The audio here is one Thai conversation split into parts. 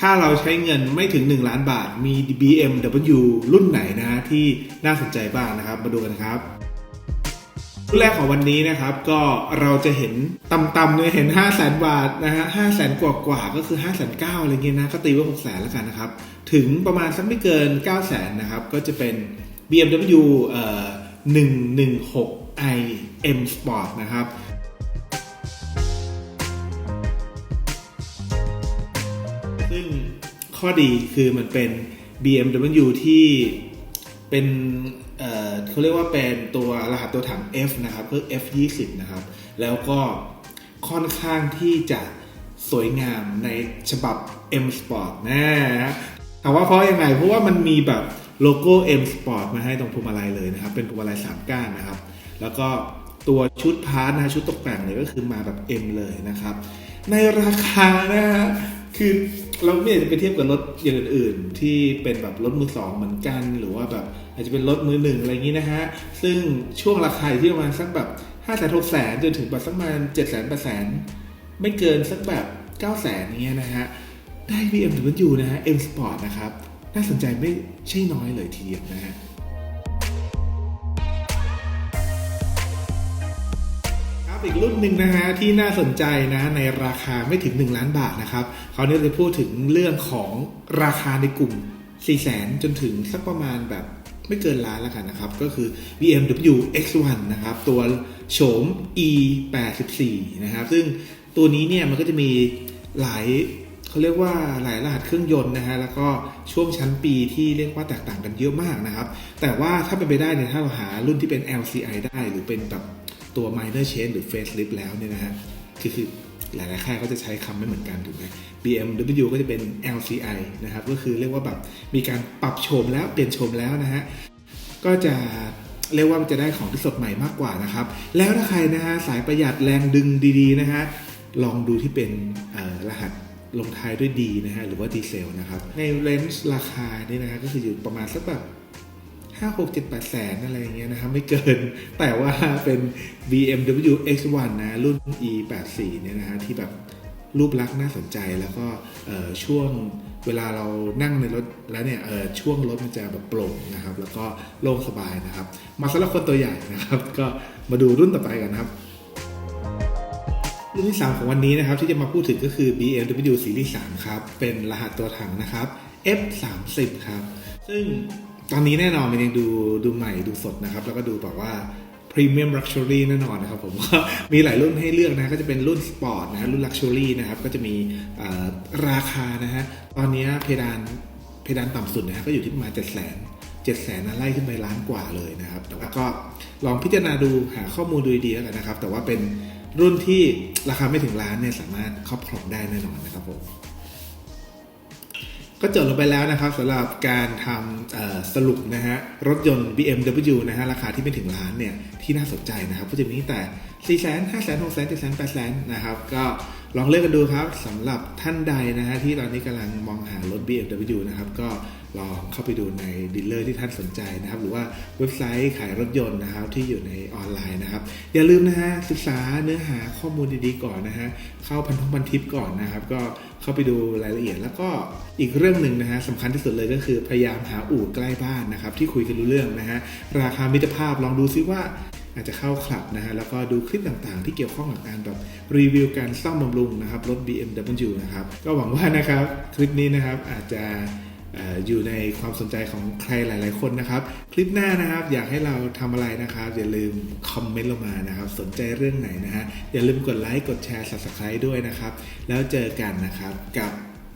ถ้าเราใช้เงินไม่ถึง 1 ล้านบาท มี BMW รุ่นไหนนะฮะที่น่าสนใจบ้างนะครับ มาดูกันครับ รุ่นแรกของวันนี้นะครับ ก็เราจะเห็นต่ำๆเนี่ยเห็น 5 0 0แสนบาทนะฮะ5 0 0แสนกว่ากว่าๆก็คือ5 0 0แสนเอะไรเงี้ยนะ ก็ตีว่า 6 0 0แสนแล้วกันนะครับ ถึงประมาณสักไม่เกิน 9 0 0แสนนะครับ ก็จะเป็น BMW เอ่อ 116i M Sport นะครับ ข้อดีคือมันเป็น BMW ที่เป็นเเขาเรียกว่าเป็นตัวรหัสตัวถัง F นะครับคือ F20 นะครับ แล้วก็ค่อนข้างที่จะสวยงามในฉบับ M Sport นะถามว่าเพราะยังไง เพราะว่ามันมีแบบโลโก้ M Sport มาให้ตรงพวงมาลัยเลยนะครับ เป็นพวงมาลัยสามก้านนะครับ แล้วก็ตัวชุดพาร์ทนะฮะชุดตกแต่งเนี่ยก็คือมาแบบ M เลยนะครับ ในราคานะฮะ คือเราไม่อยากจะไปเทียบกับรถอย่างอื่น ๆ ที่เป็นแบบรถมือสองเหมือนกัน หรือว่าแบบอาจจะเป็นรถมือหนึ่งอะไรอย่างนี้นะฮะ ซึ่งช่วงราคาที่ประมาณสักแบบห้าแสนหกแสนจนถึงแบบสักประมาณเจ็ดแสนแปดแสนไม่เกินสักแบบเก้าแสนอย่างเงี้ยนะฮะ ได้ BMW นะฮะ M Sport นะครับ น่าสนใจไม่ใช่น้อยเลยทีเดียวนะฮะ อีกรุ่นหนึ่งนะฮะที่น่าสนใจนะในราคาไม่ถึง 1 ล้านบาทนะครับเขาเนี่ยจะพูดถึงเรื่องของราคาในกลุ่ม 4 0 0 0 0จนถึงสักประมาณแบบไม่เกินล้านแล้วกันนะครับ ก็คือ BMW X1 นะครับ ตัวโฉม E84 นะครับ ซึ่งตัวนี้เนี่ยมันก็จะมีหลายเขาเรียกว่าหลายรหัสเครื่องยนต์นะฮะแล้วก็ช่วงชั้นปีที่เรียกว่าแตกต่างกันเยอะมากนะครับ แต่ว่าถ้าเป็นไปได้เนี่ยถ้าเราหารุ่นที่เป็น LCI ได้หรือเป็นแบบ ตัว minor change หรือ facelift แล้วเนี่ยนะฮะคือคือหลายๆค่ายก็จะใช้คำไม่เหมือนกันถูกไหม BMW ก็จะเป็น LCI นะครับ ก็คือเรียกว่าแบบมีการปรับโฉมแล้วเปลี่ยนโฉมแล้วนะฮะ ก็จะเรียกว่ามันจะได้ของที่สดใหม่มากกว่านะครับ แล้วถ้าใครนะฮะสายประหยัดแรงดึงดีๆนะฮะ ลองดูที่เป็นรหัสลงท้ายด้วยดีนะฮะ หรือว่าดีเซลนะครับ ในเรนจ์ราคานี่นะฮะก็คืออยู่ประมาณสักแบบ ห้าหกเจ็ดแปดแสนอะไรอย่างเงี้ยนะครับไม่เกิน แต่ว่าเป็น BMW X1 นะ รุ่น E84 เนี่ยนะฮะที่แบบรูปลักษณ์น่าสนใจแล้วก็ช่วงเวลาเรานั่งในรถแล้วเนี่ยช่วงรถมันจะแบบโปร่งนะครับ แล้วก็โล่งสบายนะครับ มาสำหรับคนตัวใหญ่นะครับ ก็มาดูรุ่นต่อไปกันนะครับ รุ่นที่ 3 ของวันนี้นะครับ ที่จะมาพูดถึงก็คือ BMW Series 3 ครับ เป็นรหัสตัวถังนะครับ F30 ครับ ซึ่ง ตอนนี้แน่นอนมันยังดูดูใหม่ดูสดนะครับ แล้วก็ดูแบบว่า Premium Luxury แน่นอนนะครับผมก็มีหลายรุ่นให้เลือกนะก็จะเป็นรุ่นสปอร์ตนะรุ่น Luxury นะครับก็จะมีราคานะฮะตอนนี้เพดานเพดานต่ำสุดนะฮะก็อยู่ที่ประมาณ7 0 0 0 0 7 0 0 0 0นนะไล่ขึ้นไปล้านกว่าเลยนะครับ แต่ว่าก็ลองพิจารณาดูหาข้อมูลดูดีแล้วกันนะครับ แต่ว่าเป็นรุ่นที่ราคาไม่ถึงล้านเนี่ยสามารถครอบครองได้แน่นอนนะครับผม ก็จบลงไปแล้วนะครับสำหรับการทำสรุปนะฮะรถยนต์ BMW นะฮะราคาที่ไม่ถึงล้านเนี่ยที่น่าสนใจนะครับก็จะมีตั้งแต่4 0 0 0 0 0 5 0 0 0 0 6 0 0 0 0 7 0 0 0 8 0 0 0นะครับ ก็ลองเลือกกันดูครับสำหรับท่านใดนะฮะที่ตอนนี้กำลังมองหารถ BMW นะครับ ก็ลองเข้าไปดูในดีลเลอร์ที่ท่านสนใจนะครับ หรือว่าเว็บไซต์ขายรถยนต์นะครับที่อยู่ในออนไลน์นะครับ อย่าลืมนะฮะศึกษาเนื้อหาข้อมูลดีๆก่อนนะฮะเข้าพันธพันทิปก่อนนะครับ ก็เข้าไปดูรายละเอียด แล้วก็อีกเรื่องหนึ่งนะฮะสำคัญที่สุดเลยก็คือพยายามหาอู่ใกล้บ้านนะครับที่คุยกันรู้เรื่องนะฮะราคามิตรภาพลองดูซิว่า อาจจะเข้าคลับนะฮะแล้วก็ดูคลิปต่างๆ ที่เกี่ยวข้องกับการแบบรีวิวการซ่อมบำรุงนะครับรถ BMW นะครับก็หวังว่านะครับคลิปนี้นะครับอาจจะเอ่ออยู่ในความสนใจของใครหลาย ๆ คนนะครับ คลิปหน้านะครับอยากให้เราทำอะไรนะครับ อย่าลืมคอมเมนต์ลงมานะครับ สนใจเรื่องไหนนะฮะอย่าลืมกดไลค์กดแชร์ subscribe ด้วยนะครับ แล้วเจอกันนะครับกับ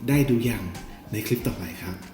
ได้ดูอย่างในคลิปต่อไปครับ